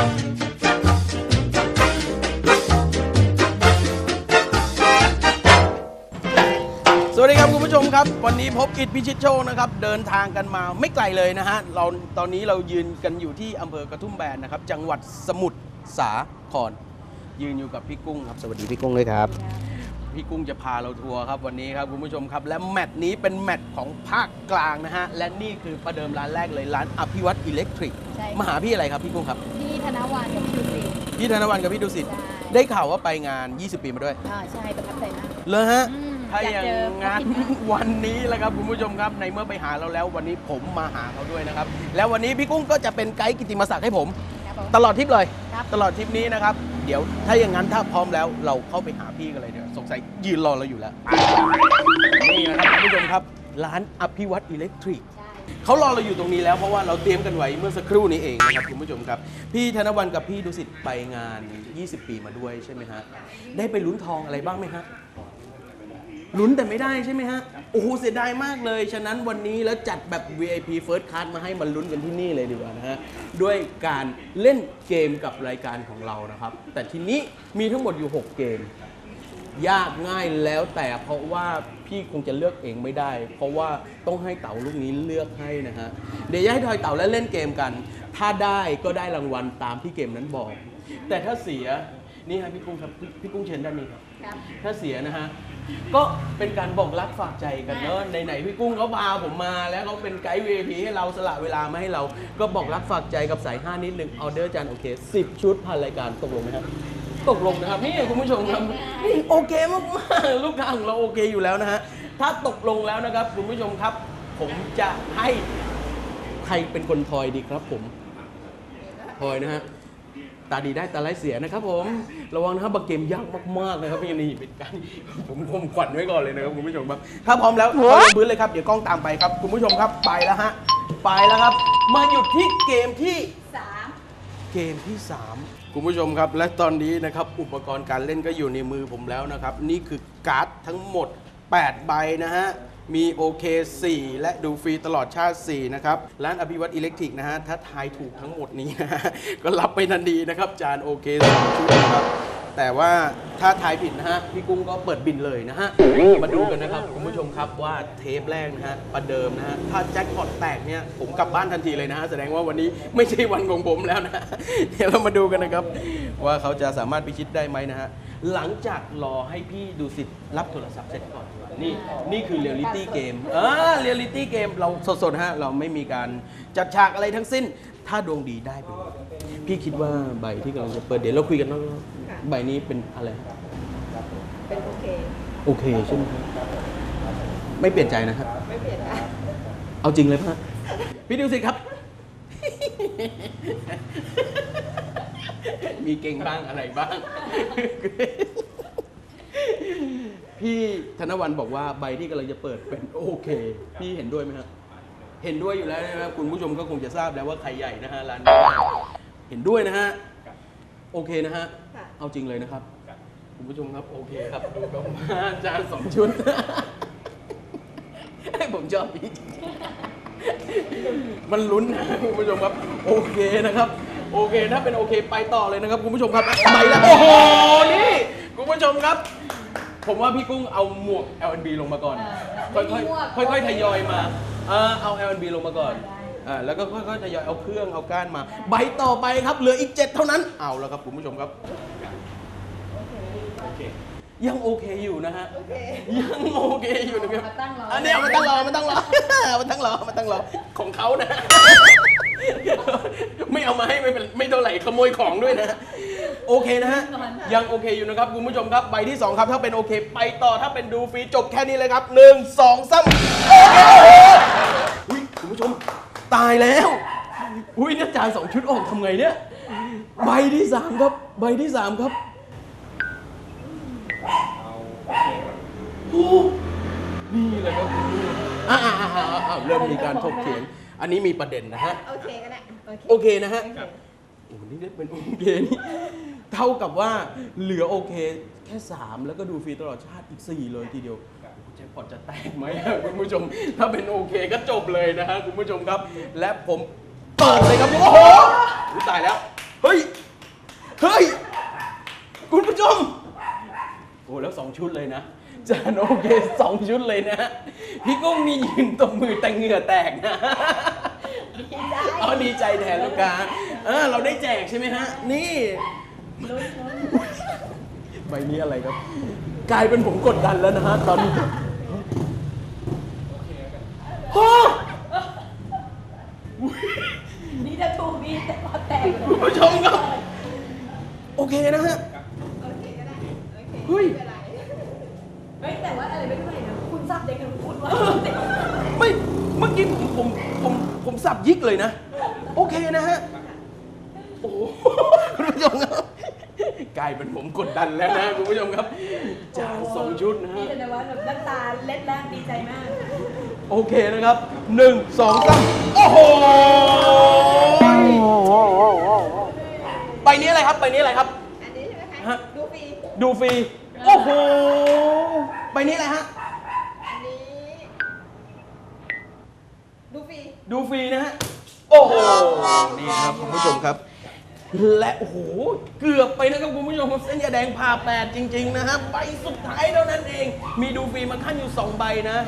สวัสดีครับคุณผู้ชมครับ วันนี้พบกิจพิชิตโชคนะครับ เดินทางกันมาไม่ไกลเลยนะฮะเราตอนนี้เรายืนกันอยู่ที่อำเภอกระทุ่มแบนนะครับ จังหวัดสมุทรสาครยืนอยู่กับพี่กุ้งครับ สวัสดีพี่กุ้งเลยครับ พี่กุ้งจะพาเราทัวร์ครับวันนี้ครับคุณผู้ชมครับ และแมตช์นี้เป็นแมตช์ของภาคกลางนะฮะ และนี่คือประเดิมร้านแรกเลยร้านอภิวัตอิเล็กทริกใช่ค่ะ มาหาพี่อะไรครับพี่กุ้งครับ พี่ธนวันกับพี่ดุสิตพี่ธนวันกับพี่ดุสิตใช่ได้ข่าวว่าไปงาน 20 ปีมาด้วย อ่าใช่ประทับใจมากเลยฮะ อืมถ้าอย่างอยากเจองานเขาผิดนะวันนี้แหละครับคุณผู้ชมครับในเมื่อไปหาเราแล้ววันนี้ผมมาหาเขาด้วยนะครับ แล้ววันนี้พี่กุ้งก็จะเป็นไกด์กิตติมศักดิ์ให้ผมครับผม ตลอดทริปเลย ครับ ตลอดทริปนี้นะครับ เดี๋ยว ถ้าอย่างนั้นถ้าพร้อมแล้วเราเข้าไปหาพี่กันเลยเดี๋ยวสงสัยยืนรอเราอยู่แล้ว นี่นะครับคุณผู้ชมครับ ร้านอภิวัตอิเล็กทริก เขารอเราอยู่ตรงนี้แล้วเพราะว่าเราเตรียมกันไว้เมื่อสักครู่นี้เองนะครับคุณผู้ชมครับ พี่ธนวันกับพี่ดุสิตไปงาน 20 ปีมาด้วยใช่ไหมฮะ ได้ไปลุ้นทองอะไรบ้างไหมฮะ ลุ้นแต่ไม่ได้ใช่ไหมฮะ โอ้โหเสียดายมากเลย ฉะนั้นวันนี้แล้วจัดแบบ VIP First Class มาให้มันลุ้นกันที่นี่เลยดีกว่านะฮะ ด้วยการเล่นเกมกับรายการของเรานะครับ แต่ทีนี้มีทั้งหมดอยู่ 6 เกม ยากง่ายแล้วแต่เพราะว่าพี่คงจะเลือกเองไม่ได้ เพราะว่าต้องให้เต๋าลูกนี้เลือกให้นะฮะ เดี๋ยวจะให้ทอยเต๋าและเล่นเกมกัน ถ้าได้ก็ได้รางวัลตามที่เกมนั้นบอก แต่ถ้าเสียนี่ฮะพี่กุ้งครับพี่พี่กุ้งเชิญด้านนี้ครับครับถ้าเสียนะฮะ ก็เป็นการบอกรักฝากใจกันเนอะไหนๆพี่กุ้งเขาพาผมมา แล้วเขาเป็นไกด์ VIP ให้เราสละเวลามาให้เรา ก็บอกรักฝากใจกับสาย5นิดนึงออเดอร์จานโอเค10 ชุดผ่านรายการตกลงไหมครับตกลงนะครับนี่คุณผู้ชมครับนี่โอเคมากๆลูกค้าของเราโอเคอยู่แล้วนะฮะถ้าตกลงแล้วนะครับ คุณผู้ชมครับ ผมจะให้ใครเป็นคนทอยดีครับผมทอยนะฮะ ตาดีได้ตาไร้ายเสียนะครับผม ระวังนะครับบางเกมยากมากๆนะครับพี่นี่เป็นการผมคมขวัญไว้ก่อนเลยนะครับคุณผู้ชมครับ ถ้าพร้อมแล้วเข้าลงพื้นเลยครับ เดี๋ยวกล้องตามไปครับ คุณผู้ชมครับไปแล้วฮะ ไปแล้วครับ มาหยุดที่เกมที่สามเกมที่ 3 คุณผู้ชมครับ และตอนนี้นะครับอุปกรณ์การเล่นก็อยู่ในมือผมแล้วนะครับ นี่คือการ์ดทั้งหมด 8 ใบนะฮะ มีโอเค 4 และดูฟรีตลอดชาติ 4 นะครับ ร้านอภิวัตอิเล็กทริกนะฮะ ถ้าทายถูกทั้งหมดนี้นะก็รับไปทันทีนะครับ จานโอเคสองชุดนะครับ แต่ว่าถ้าทายผิดนะฮะ พี่กุ้งก็เปิดบินเลยนะฮะ มาดูกันนะครับ คุณผู้ชมครับว่าเทปแรกนะฮะ ประเดิมนะฮะ ถ้าแจ็คพอตแตกเนี่ย ผมกลับบ้านทันทีเลยนะฮะ แสดงว่าวันนี้ไม่ใช่วันของผมแล้วนะ เดี๋ยวเรามาดูกันนะครับ ว่าเขาจะสามารถพิชิตได้ไหมนะฮะ หลังจากรอให้พี่ดูสิทธิ์รับโทรศัพท์เสร็จก่อนนี่นี่คือเรียลลิตี้เกมเออเรียลลิตี้เกมเราสดๆฮะเราไม่มีการจัดฉากอะไรทั้งสิ้น ถ้าดวงดีได้ไปเลยพี่คิดว่าใบที่กำลังจะเปิดเดี๋ยวเราคุยกันนอกรอบใบนี้เป็นอะไรฮะเป็นโอเค โอเคใช่ไหมครับไม่เปลี่ยนใจนะครับ ไม่เปลี่ยนนะเอาจริงเลยพะพี่ดูสิครับ มีเก่งบ้างอะไรบ้าง พี่ธนวันบอกว่าใบที่กำลังจะเปิดเป็นโอเค พี่เห็นด้วยไหมครับเห็นด้วยอยู่แล้วนะครับคุณผู้ชมก็คงจะทราบแล้วว่าใครใหญ่นะฮะร้านนี้เห็นด้วยนะฮะโอเคนะฮะค่ะเอาจริงเลยนะครับ คุณผู้ชมครับโอเคครับดูกับมาจานสองชุดให้ผมชอบพี่จริงๆมันลุ้นนะคุณผู้ชมครับ โอเคนะครับ โอเค ถ้าเป็นโอเคไปต่อเลยนะครับคุณผู้ชมครับไปแล้วโอ้โหนี่คุณผู้ชมครับ ผมว่าพี่กุ้งเอาหมวก L&B ลงมาก่อน ค่อยๆค่อยๆทยอยมาเออเอา L&B ลงมาก่อนอ่าแล้วก็ค่อยๆทยอยเอาเครื่องเอาก้านมา ใบต่อไปครับเหลืออีก 7 เท่านั้นเอาแล้วครับคุณผู้ชมครับโอเคยังโอเคอยู่นะฮะโอเคยังโอเคอยู่นะครับมาตั้งรออัอันนี้เอามาตั้งรอมาตั้งรอมาตั้งรอมาตั้งรอของเขานะ ไม่เอามาให้ไม่เป็นไม่เท่าไหร่ขโมยของด้วยนะ โอเคนะฮะ ยังโอเคอยู่นะครับ คุณผู้ชมครับ ใบที่ 2 ครับ ถ้าเป็นโอเค ไปต่อถ้าเป็นดูฟรีจบแค่นี้เลยครับหนึ่งสองสามโอเคอุ้ยคุณผู้ชม ตายแล้วอุ้ยเนี่ยจานสองชุดออกทำไงเนี่ยใบที่สามครับ ใบที่สามครับโอ้นี่แหละครับคุณผู้ชมอ่าอ่าอ่าอ่าอ่าเริ่มมีการถกเถียง อันนี้มีประเด็นนะฮะ โอเคก็ได้โอเคนะฮะโอ้โหนี่เป็นโอเคนี่ เท่ากับว่าเหลือโอเคแค่ 3 แล้วก็ดูฟรีตลอดชาติอีก 4 เลยทีเดียวจะคพอตจะแตกไหมคุณผู้ชม ถ้าเป็นโอเคก็จบเลยนะฮะคุณผู้ชมครับ และผมเปิดเลยครับ โอ้โหตายแล้ว เฮ้ย เฮ้ย คุณผู้ชม โอ้แล้วสองชุดเลยนะจานโอเคสองชุดเลยนะ พี่กุ้งนี่ยืนตบมือแต่เหงื่อแตกนะ เอาดีใจแทนลูกค้าเออเราได้แจกใช่ไหมฮะ นี่ลุ้นลุ้นใบนี้อะไรครับ กลายเป็นผมกดดันแล้วนะฮะตอนนี้โอ้นี่จะถูกดีแต่พอแตก คุณผู้ชมครับ โอเคนะฮะ โอเคก็ได้ โอเค เฮ้ย ไม่เป็นไรเฮ้ยแต่ว่าอะไรไม่เป็นไรนะคุณซับเด็กกับคุณว่าเด็ก ไม่ เมื่อกี้ผมผมผมผม สับยิกเลยนะ โอเคนะฮะ โอ้โหคุณผู้ชมครับกลายเป็นผมกดดันแล้วนะคุณผู้ชมครับ จานสองชุดนะฮะพี่ธนวัฒน์แบบน้ำตาเล็ดแล้วดีใจมาก โอเคนะครับหนึ่งสองสามโอ้โหใบนี้อะไรครับใบนี้อะไรครับ อันนี้ใช่ไหมคะ ฮะ ดูฟรีดูฟรี โอ้โหใบนี้อะไรฮะ ดูฟรีดูฟรีนะฮะ โอ้โห นี่ครับคุณผู้ชมครับ และโอ้โห เกือบไปนะครับคุณผู้ชมครับเส้นยาแดงผ่าแปดจริง ๆ นะฮะใบสุดท้ายเท่านั้นเอง มีดูฟรีมาขั้นอยู่สองใบนะ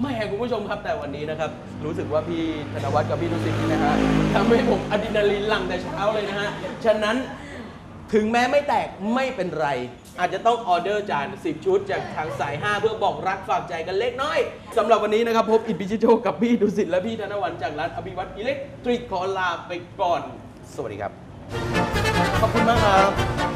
ไม่คุณผู้ชมครับแต่วันนี้นะครับ รู้สึกว่าพี่ธนวัฒน์กับพี่ดุสิตนี่นะฮะทำให้ผมอะดรีนาลีนหลั่งแต่เช้าเลยนะฮะ ฉะนั้นถึงแม้ไม่แตกไม่เป็นไร อาจจะต้องออเดอร์จาน 10 ชุดจากทางสาย 5 เพื่อบอกรักฝากใจกันเล็กน้อยสำหรับวันนี้นะครับ พบอินพิชิโชกับพี่ดุสิตและพี่ธนวันจากร้านอภิวัตอิเล็กทริกขอลาไปก่อน สวัสดีครับ ขอบคุณมากครับ